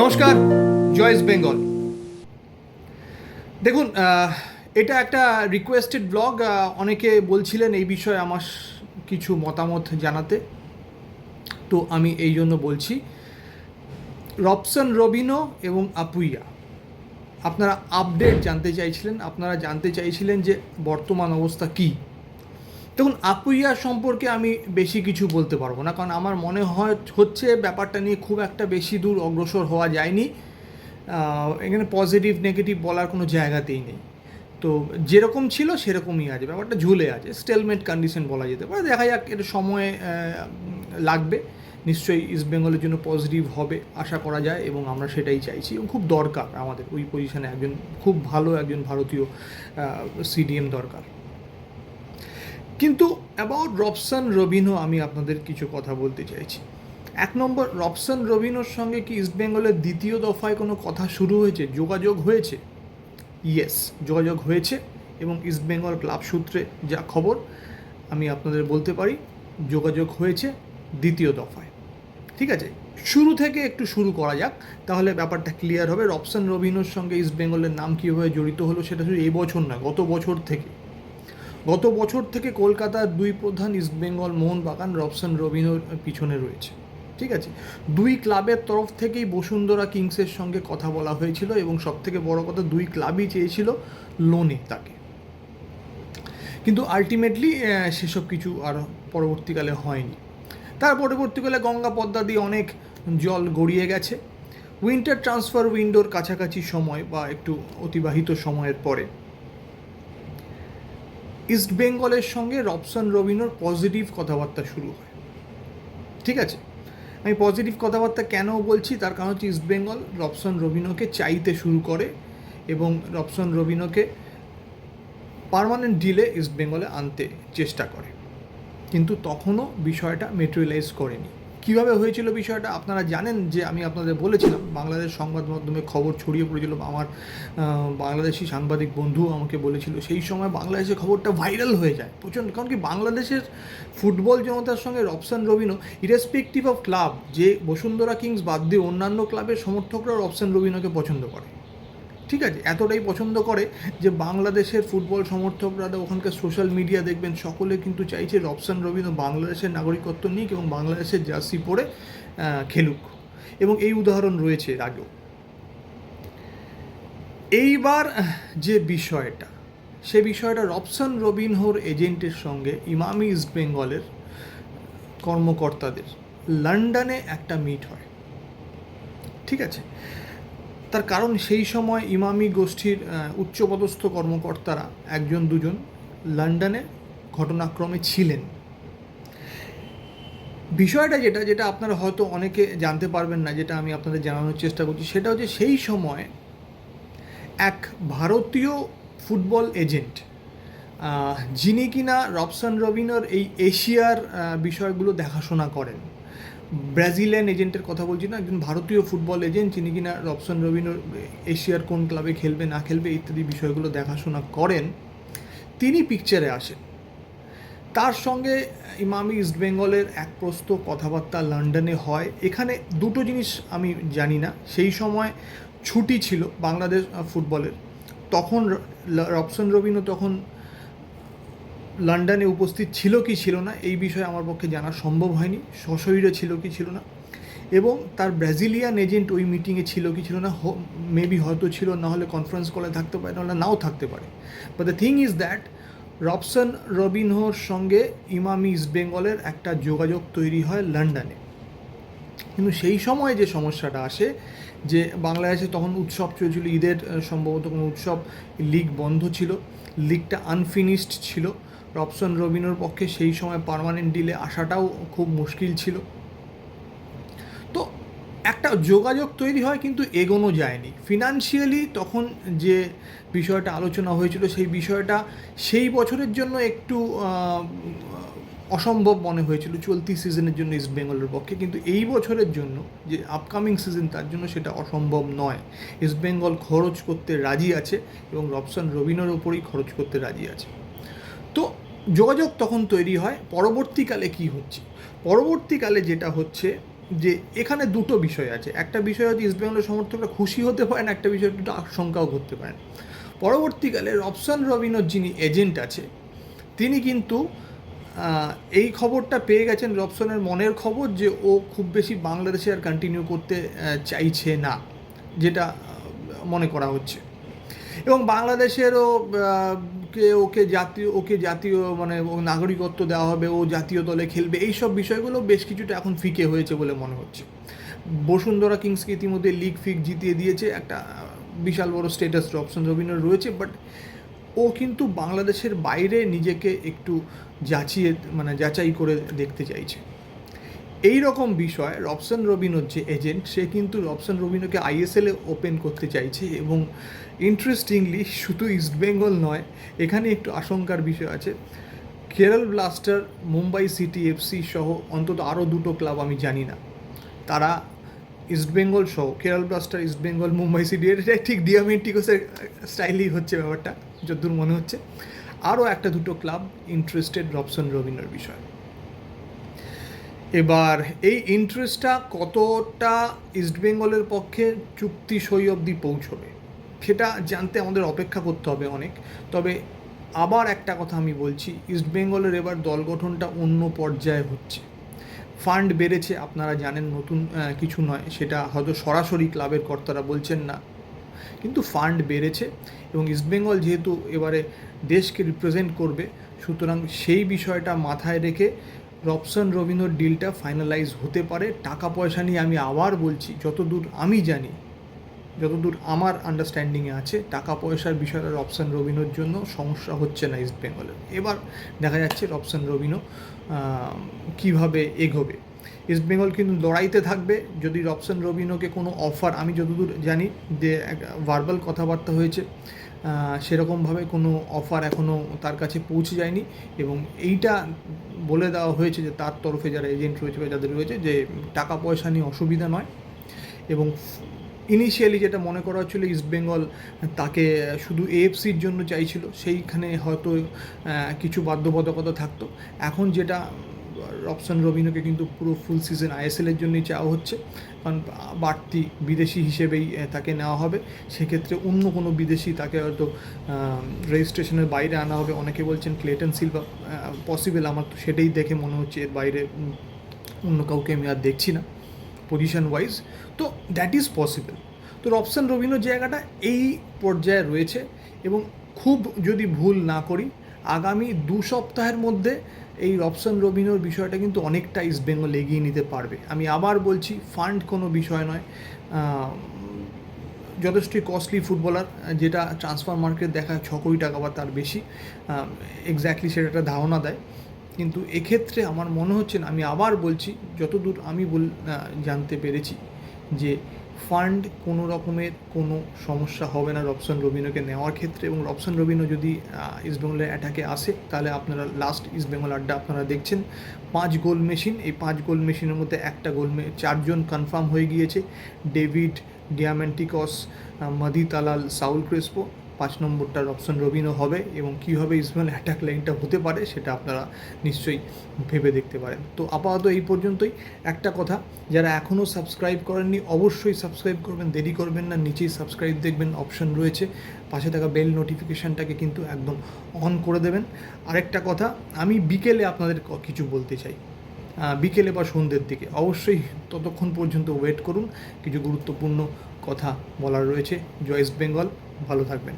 নমস্কার জয়েস বেঙ্গল। দেখুন এটা একটা রিকোয়েস্টেড ব্লগ অনেকে বলছিলেন এই বিষয়ে আমার কিছু মতামত জানাতে। তো আমি এই জন্য বলছি রবসন রবিনো এবং আপুইয়া, আপনারা আপডেট জানতে চাইছিলেন, আপনারা জানতে চাইছিলেন যে বর্তমান অবস্থা কী? দেখুন, আপুইয়া সম্পর্কে আমি বেশি কিছু বলতে পারব না, কারণ আমার মনে হয়, হচ্ছে ব্যাপারটা নিয়ে খুব একটা বেশি দূর অগ্রসর হওয়া যায়নি। এখানে পজিটিভ নেগেটিভ বলার কোনো জায়গাতেই নেই। তো যেরকম ছিল, সেরকমই আছে, ব্যাপারটা ঝুলে আছে স্টেলমেট কন্ডিশন বলা যেতে পারে। দেখা যাক এটা সময় লাগবে। নিশ্চয়ই ইস্ট বেঙ্গলের জন্য পজিটিভ হবে, আশা করা যায়, এবং আমরা সেটাই চাইছি, এবং খুব দরকার আমাদের, ওই পজিশনে একজন, খুব ভালো একজন ভারতীয় সিডিএম দরকার। কিন্তু অ্যাবাউট রবসান রবিনো আমি আপনাদের কিছু কথা বলতে চাইছি। এক নম্বর, রবসান রবিনোর সঙ্গে কি ইস্টবেঙ্গলের দ্বিতীয় দফায় কোনো কথা শুরু হয়েছে? যোগাযোগ হয়েছে? ইয়েস যোগাযোগ হয়েছে এবং ইস্টবেঙ্গল ক্লাব সূত্রে যা খবর, আমি আপনাদের বলতে পারি, যোগাযোগ হয়েছে দ্বিতীয় দফায়। ঠিক আছে? শুরু থেকে একটু শুরু করা যাক, তাহলে ব্যাপারটা ক্লিয়ার হবে। রবসন রবিনোর সঙ্গে ইস্টবেঙ্গলের নাম কীভাবে জড়িত হলো সেটা শুধু এই বছর না গত বছর থেকে। গত বছর থেকে কলকাতার দুই প্রধান ইস্টবেঙ্গল মোহনবাগান, রবসন রবিনোর পিছনে রয়েছে। ঠিক আছে? দুই ক্লাবের তরফ থেকেই বসুন্ধরা কিংসের সঙ্গে কথা বলা হয়েছিল এবং সব থেকে বড় কথা, দুই ক্লাবই চেয়েছিল লোনে তাকে। কিন্তু আলটিমেটলি সেসব কিছু আর পরবর্তীকালে হয়নি। তার পরবর্তীকালে গঙ্গা পদ্মা দিয়ে অনেক জল গড়িয়ে গেছে। উইন্টার ট্রান্সফার উইন্ডোর কাছাকাছি সময় বা একটু অতিবাহিত সময়ের পরে ইস্ট বেঙ্গলের সঙ্গে রবসন রবিনোর পজিটিভ কথাবার্তা শুরু হয়। ঠিক আছে? আমি পজিটিভ কথাবার্তা কেন বলছি? তার কারণ হচ্ছে ইস্ট বেঙ্গল রবসন রবিনোকে চাইতে শুরু করে এবং রবসন রবিনোকে পারমানেন্ট ডিলে ইস্ট বেঙ্গলে আনতে চেষ্টা করে। কিন্তু তখনও বিষয়টা মেটেরিয়ালাইজ করেনি। কীভাবে হয়েছিল বিষয়টা আপনারা জানেন যে আমি আপনাদের বলেছিলাম, বাংলাদেশ সংবাদ মাধ্যমে খবর ছড়িয়ে পড়েছিল, আমার বাংলাদেশি সাংবাদিক বন্ধু আমাকে বলেছিল, সেই সময় বাংলাদেশে খবরটা ভাইরাল হয়ে যায়। প্রচণ্ড, কারণ কি বাংলাদেশের ফুটবল জনতার সঙ্গে Robson Robinho irrespective of club যে বসুন্ধরা কিংস বাদ দিয়ে অন্যান্য ক্লাবের সমর্থকরা রবসান রবিনোকে পছন্দ করে। ঠিক আছে, এতটাই পছন্দ করে যে বাংলাদেশের ফুটবল সমর্থকরা ওখানকার সোশ্যাল মিডিয়া দেখবেন, সকলে কিন্তু চাইছে রবসান রবিনো বাংলাদেশের নাগরিকত্ব নিক এবং বাংলাদেশের জার্সি পরে খেলুক। এবং এই উদাহরণ রয়েছে এর আগেও। এইবার যে বিষয়টা, সে বিষয়টা রবসান রবিনহোর এজেন্টের সঙ্গে ইমামি ইস্ট বেঙ্গলের কর্মকর্তাদের, লন্ডনে একটা মিট হয়। ঠিক আছে তার কারণ সেই সময় ইমামি গোষ্ঠীর উচ্চপদস্থ কর্মকর্তারা একজন দুজন লন্ডনে ঘটনাক্রমে ছিলেন। বিষয়টা যেটা যেটা আপনারা হয়তো অনেকে জানতে পারবেন না, যেটা আমি আপনাদের জানানোর চেষ্টা করছি, সেটা হচ্ছে সেই সময় এক ভারতীয় ফুটবল এজেন্ট যিনি কিনা রবসান রবিনর এই এশিয়ার বিষয়গুলো দেখাশোনা করেন। ব্রাজিলিয়ান এজেন্টের কথা বলছি না, একজন ভারতীয় ফুটবল এজেন্ট, যিনি কিনা রবসান রবিনোর এশিয়ার কোন ক্লাবে খেলবে, না খেলবে, ইত্যাদি বিষয়গুলো দেখাশোনা করেন, তিনি পিকচারে আসেন। তার সঙ্গে ইমামি ইস্ট বেঙ্গলের এক প্রস্ত কথাবার্তা লন্ডনে হয়। এখানে দুটো জিনিস আমি জানি না, সেই সময় ছুটি ছিল বাংলাদেশ ফুটবলের। তখন রবসন রবিনও তখন লন্ডনে উপস্থিত ছিল কি ছিল না, এই বিষয়ে আমার পক্ষে জানা সম্ভব হয়নি, সশরীরে ছিল কি ছিল না এবং তার ব্রাজিলিয়ান এজেন্ট ওই মিটিংয়ে ছিল কি ছিল না মেবি হয়তো ছিল, না হলে কনফারেন্স কলে থাকতে পারে নাহলে নাও থাকতে পারে। But the thing is that Robson রবিনহোর সঙ্গে ইমামি ইস্ট বেঙ্গলের একটা যোগাযোগ তৈরি হয় লন্ডনে। কিন্তু সেই সময় যে সমস্যাটা আসে, যে বাংলাদেশে তখন উৎসব চলছিল, ঈদের সম্ভবত কোনো উৎসব, লিগ বন্ধ ছিল, লিগটা আনফিনিশড ছিল। রবসন রবিনোর পক্ষে সেই সময় পার্মানেন্ট ডিলে আসাটাও খুব মুশকিল ছিল। তো একটা যোগাযোগ তৈরি হয় কিন্তু এগোনো যায়নি। ফিনান্সিয়ালি তখন যে বিষয়টা আলোচনা হয়েছিল সেই বিষয়টা সেই বছরের জন্য একটু অসম্ভব মনে হয়েছিল। চলতি সিজনের জন্য ইস্ট বেঙ্গলের পক্ষে। কিন্তু এই বছরের জন্য যে আপকামিং সিজন তার জন্য সেটা অসম্ভব নয়। ইস্ট বেঙ্গল খরচ করতে রাজি আছে এবং রবসন রবিনোর ওপরেই খরচ করতে রাজি আছে। তো যোগাযোগ তখন তৈরি হয়, পরবর্তীকালে কি হচ্ছে? পরবর্তীকালে যেটা হচ্ছে যে এখানে দুটো বিষয় আছে। একটা বিষয় হচ্ছে ইস্টবেঙ্গলের সমর্থকরা খুশি হতে পারেন, একটা বিষয় একটু আশঙ্কাও করতে পারেন। পরবর্তীকালে রবসান রবিনোর যিনি এজেন্ট আছে, তিনি কিন্তু এই খবরটা পেয়ে গেছেন রবসনের মনের খবর যে ও খুব বেশি বাংলাদেশে আর কন্টিনিউ করতে চাইছে না, যেটা মনে করা হচ্ছে। এবং বাংলাদেশেরও আহ, কে ওকে জাতীয় ওকে জাতীয় মানে ও নাগরিকত্ব দেওয়া হবে ও জাতীয় দলে খেলবে এই সব বিষয়গুলো বেশ কিছুটা এখন ফিকে হয়েছে বলে মনে হচ্ছে। বসুন্ধরা কিংসকে ইতিমধ্যে লিগ ফিক জিতিয়ে দিয়েছে একটা বিশাল বড় স্টেটাস অপশন রবীন্দ্র রয়েছে বাট ও কিন্তু বাংলাদেশের বাইরে নিজেকে একটু যাচিয়ে মানে যাচাই করে দেখতে চাইছে। এই রকম বিষয়, রবসন রবিনোর যে এজেন্ট সে কিন্তু রবসন রবিনোকে আইএসএলে ওপেন করতে চাইছে এবং ইন্টারেস্টিংলি শুধু ইস্টবেঙ্গল নয়, এখানে একটু আশঙ্কার বিষয় আছে। Kerala Blaster Mumbai City FC সহ অন্তত আরও দুটো ক্লাব আমি জানি না। তারা ইস্টবেঙ্গল সহ কেরল ব্লাস্টার ইস্টবেঙ্গল মুম্বাই সিটি এটা ঠিক ডিয়ামেন্টিকোসের স্টাইলই হচ্ছে ব্যাপারটা, যদ্দূর মনে হচ্ছে। আরও একটা দুটো ক্লাব ইন্টারেস্টেড রবসন রবিনোর বিষয়ে। এবার, এই ইন্টারেস্টটা কতটা ইস্টবেঙ্গলের পক্ষে চুক্তি সই অবধি পৌঁছবে? সেটা জানতে আমাদের অপেক্ষা করতে হবে অনেক। তবে আবার একটা কথা আমি বলছি ইস্টবেঙ্গলের এবার দল গঠনটা অন্য পর্যায়ে হচ্ছে। ফান্ড বেড়েছে, আপনারা জানেন, নতুন কিছু নয়, সেটা হয়তো সরাসরি ক্লাবের কর্তারা বলছেন না। কিন্তু ফান্ড বেড়েছে এবং ইস্টবেঙ্গল যেহেতু এবারে দেশকে রিপ্রেজেন্ট করবে, সুতরাং সেই বিষয়টা মাথায় রেখে রবসন রবিনোর ডিলটা ফাইনালাইজ হতে পারে টাকা পয়সা নিয়ে আমি আবার বলছি, যতদূর আমি জানি, যতদূর আমার আন্ডারস্ট্যান্ডিংয়ে আছে টাকা পয়সার বিষয়টা রবসন রবিনোর জন্য সমস্যা হচ্ছে না ইস্ট বেঙ্গলের এবার দেখা যাচ্ছে রবসন রবিনো কীভাবে এগোবে। ইস্ট বেঙ্গল কিন্তু লড়াইতে থাকবে, যদি রবসন রবিনোকে কোনো অফার আমি যতদূর জানি যে ভার্বাল কথাবার্তা হয়েছে সেরকমভাবে কোনো অফার এখনও তার কাছে পৌঁছে যায়নি এবং এইটা বলে দেওয়া হয়েছে যে তার তরফে যারা এজেন্ট রয়েছে বা যাদের রয়েছে যে টাকা পয়সা নিয়ে অসুবিধা নয়। এবং ইনিশিয়ালি যেটা মনে করা হচ্ছিল ইস্টবেঙ্গল তাকে শুধু এএফসির জন্য চাইছিল, সেইখানে হয়তো কিছু বাধ্যবাধকতা থাকতো। এখন যেটা রবসন রবিনোকে কিন্তু পুরো ফুল সিজন আইএসএলের জন্যই চাওয়া হচ্ছে। কারণ বাড়তি বিদেশি হিসেবেই তাকে নেওয়া হবে। সেক্ষেত্রে অন্য কোনো বিদেশি তাকে হয়তো রেজিস্ট্রেশনের বাইরে আনা হবে। অনেকে বলছেন ক্লেটন সিলভা পসিবল আমার তো সেটাই দেখে মনে হচ্ছে। এর বাইরে অন্য কাউকে আমি আর দেখছি না পজিশন ওয়াইজ তো দ্যাট ইজ পসিবল তো রবসন রবিনোর জায়গাটা এই পর্যায়ে রয়েছে এবং খুব যদি ভুল না করি, আগামী দু সপ্তাহের মধ্যে এই রবসন রবিনোর বিষয়টা কিন্তু অনেকটা ইস্ট বেঙ্গল এগিয়ে নিতে পারবে। আমি আবার বলছি ফান্ড কোনো বিষয় নয়। যথেষ্টই কস্টলি ফুটবলার যেটা ট্রান্সফার মার্কেট দেখায় ছ কোটি টাকা বা তার বেশি এক্স্যাক্টলি সেটা একটা ধারণা দেয়। কিন্তু এক্ষেত্রে আমার মনে হচ্ছে না, আমি আবার বলছি, যতদূর আমি বল জানতে পেরেছি যে ফান্ড কোনো রকমের কোনো সমস্যা হবে না রবসন রবিনোকে নেওয়ার ক্ষেত্রে এবং রবসন রবিনো যদি ইস্টবেঙ্গলের অ্যাটাকে আসে, তাহলে আপনারা লাস্ট ইস্টবেঙ্গল আড্ডা আপনারা দেখছেন। পাঁচ গোল মেশিন, এই পাঁচ গোল মেশিনের মধ্যে একটা গোল মে চারজন কনফার্ম হয়ে গিয়েছে। ডেভিড ডিয়ামেন্টিকস মাদি তালাল সাউল ক্রেসপো পাঁচ নম্বরটা রবসন রবিনও হবে এবং কীভাবে ইসমাইল অ্যাটাক লাইনটা হতে পারে সেটা আপনারা নিশ্চয়ই ভেবে দেখতে পারেন। তো আপাতত এই পর্যন্তই। একটা কথা, যারা এখনও সাবস্ক্রাইব করেননি, অবশ্যই সাবস্ক্রাইব করবেন, দেরি করবেন না, নিচেই সাবস্ক্রাইব দেখবেন অপশন রয়েছে। পাশে থাকা বেল নোটিফিকেশানটাকে কিন্তু একদম অন করে দেবেন। আরেকটা কথা, আমি বিকেলে আপনাদের কিছু বলতে চাই। বিকেলে বা সন্ধ্যের দিকে। অবশ্যই ততক্ষণ পর্যন্ত ওয়েট করুন। কিছু গুরুত্বপূর্ণ কথা বলার রয়েছে। জয়েস বেঙ্গল। ভালো থাকবেন।